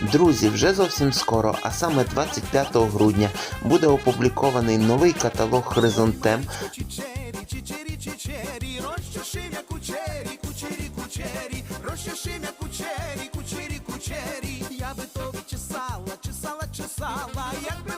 Друзі, вже зовсім скоро, а саме 25 грудня, буде опублікований новий каталог Хризантем. Я би тобі чесала, чесала, чесала, як би